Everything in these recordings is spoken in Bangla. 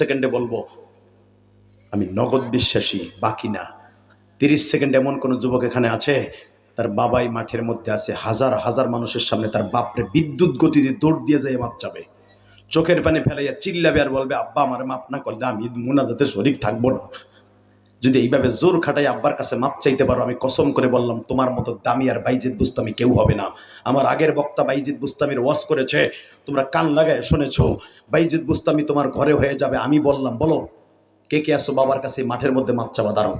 সেকেন্ডে বলব, আমি নগদ বিশ্বাসী, বাকি না। তিরিশ সেকেন্ড এমন কোনো যুবক এখানে আছে? তার বাবাই মাঠের মধ্যে আছে, হাজার হাজার মানুষের সামনে তার বাপরে বিদ্যুৎ গতিতে দৌড় দিয়ে যায় মাপ চাবে চোখের পানি ফেলাইয়া চিল্লাবে আর বলবে, আব্বা, আমার মাপ না করলে আমি মুনাজাতে শরিক থাকব না। যদি এইভাবে জোর খাটাই আব্বার কাছে মাপ চাইতে পারো, আমি কসম করে বললাম, তোমার মতো দামি আর বাইজিৎ বুস্তামি কেউ হবে না। আমার আগের বক্তা বাইজিৎ বুস্তামির ওয়াজ করেছে, তোমরা কান লাগায় শুনেছো, বাইজিৎ বুস্তামি তোমার ঘরে হয়ে যাবে, আমি বললাম, বলো, কে কে আসো বাবার কাছে মাঠের মধ্যে মাপ চাবা, দাঁড়াও।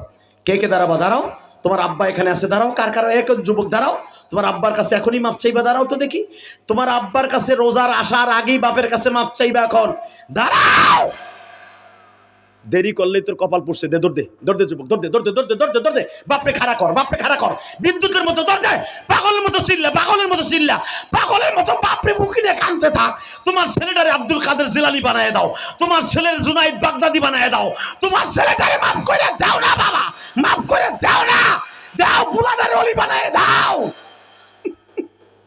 কে কে দাঁড়াবা, দাঁড়াও। তোমার আব্বা এখানে আছে, দাঁড়াও। কার কারও এক যুবক, দাঁড়াও। তোমার আব্বার কাছে এখনই মাপ চাইবা, দাঁড়াও তো দেখি। তোমার আব্বার কাছে রোজার আসার আগেই বাপের কাছে মাপ চাইবা এখন। দাঁড়াও! দেরি করলেই তোর কপাল পড়ছে। দে, দৌড় দে দৌড় দে যুবক, দৌড় দে দৌড় দে দৌড় দে দৌড় দে দৌড় দে। বাপরে খাড়া কর, বাপরে খাড়া কর। বিদ্যুতের মতো দৌড় দে, পাগলের মতো চিল্লা, পাগলের মতো চিল্লা। পাগলের মতো বাপরে বুকি নিয়ে কানতে থাক। তোমার ছেলেটারে আব্দুল কাদের জিলানি বানায় দাও। তোমার ছেলের জুনাইদ বাগদাদি বানায় দাও। তোমার ছেলেটারে মাফ করে দাও না, বাবা। মাফ করে দাও না। দাও, বুলাদারে অলি বানায় দাও।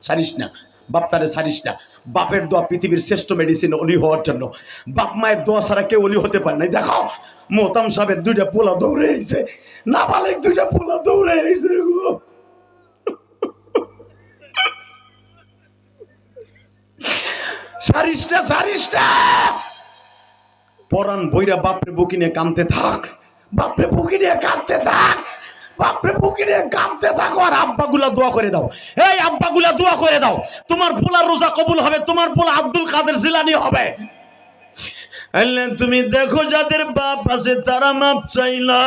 ছাড়িস না। বাপটারে ছাড়িস না। বাপের দোয়া পৃথিবীর শ্রেষ্ঠ মেডিসিন অলি হওয়ার জন্য। বাপ মায়ের দোয়া ছাড়া কেউ অলি হতে পারে না দেখো মোতাম সাহেবের দুইটা পোলা দৌড়ে এসে না বালেক দুইটা পোলা দৌড়ে গো। সারিসটা সারিসটা পরান বইরা বাপরে বুকি নিয়ে কামতে থাক। বাপরে বুকি নিয়ে কাঁদতে থাক। বাপরে নিয়ে কাঁদতে থাকো আর আব্বাগুলা দোয়া করে দাও। এই আব্বাগুলা দোয়া করে দাও। তোমার পোলা রোজা কবুল হবে, তোমার পোলা আব্দুল কাদের জিলানি হবে। তুমি দেখো যাদের বাপ আছে তারা মাপ চাইলা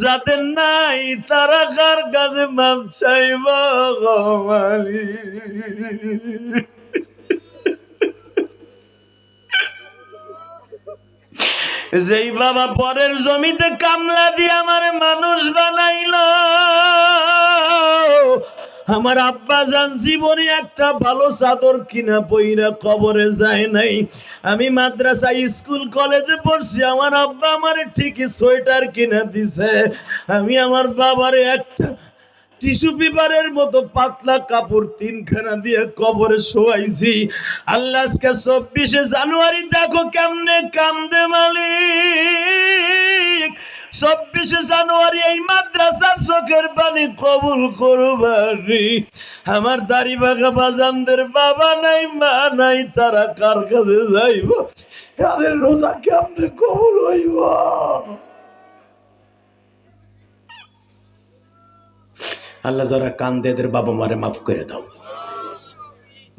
যাদের নাই তারা কার কাছে মাপ চাইবা গো মালিক? যেই বাবা পরের জমিতে কামলা দিয়ে আমার মানুষ বানাইল, আমার আব্বা জান জীবনে একটা ভালো চাদর কিনা পইরা কবরে যায় নাই। আমি মাদ্রাসা, স্কুল, কলেজে পড়ছি, আমার আব্বা আমার ঠিকই সোয়েটার কিনা দিছে। আমি আমার বাবারে একটা টিস্যু পেপারের মতো পাতলা কাপড় তিনখানা দিয়ে কবরে শোয়াইছি। আল্লাহ আজকে চব্বিশে জানুয়ারি, দেখো কেমনে কান্দে মালিক। চব্বিশে জানুয়ারি এই মাদ্রাসার চোখের পানি কবুল করবানি আমার দাড়ি বাঘা বাজানদের বাবা নাই, মা নাই, তারা কার কাছে যাইব? আরে রোজা কেমনে কবুল হইব? আল্লাহ যারা কান্দে এদের বাবা মারে মাফ করে দাও।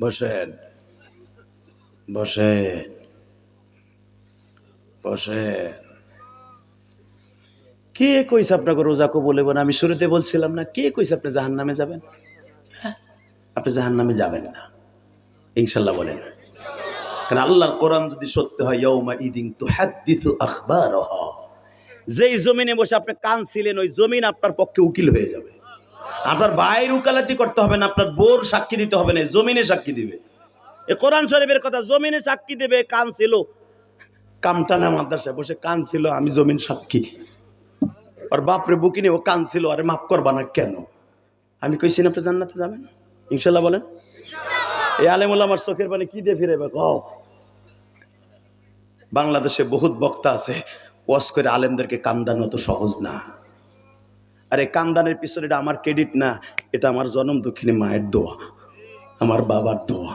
বসেন। বসেন। বসেন। কে কইছে আপনাকে রোজা হইব না? আমি শুরুতে বলছিলাম না কে কইছে আপনি জাহান নামে যাবেন? হ্যাঁ, আপনি জাহান নামে যাবেন না। ইনশাল্লাহ বলেন। কারণ আল্লাহর কোরআন যদি সত্য হয় ইয়ৌমা ইদিন তো হাদ্দিতু আখবারহা। যেই জমিনে বসে আপনি কানছিলেন ওই জমিন আপনার পক্ষে উকিল হয়ে যাবে। আপনার ভাইয়ের উকালাতি করতে হবে না, আপনার বোর সাক্ষী দিতে হবে না, জমিনে সাক্ষী দিবে। এ কোরআন শরীফের কথা, জমিনে সাক্ষী দেবে, কান ছিল। কামটানা মাদ্রাসায় বসে, কান ছিল, আমি জমিন সাক্ষী। আর বাপরে বুকিনি ও কান ছিল, আরে মাফ করবা না কেন? আমি কইছি না জান্নাতে যাবেন? ইনশাল্লাহ বলেন। এই আলেমুল আমার চোখের পানি কি দিয়ে ফিরে কও। বাংলাদেশে বহুত বক্তা আছে, ওয়াজ করে আলেমদেরকে কান্দানো তো সহজ না। আর কান্দানের পিছনে এটা আমার ক্রেডিট না, এটা আমার জনম দক্ষিণী মায়ের দোয়া, আমার বাবার দোয়া।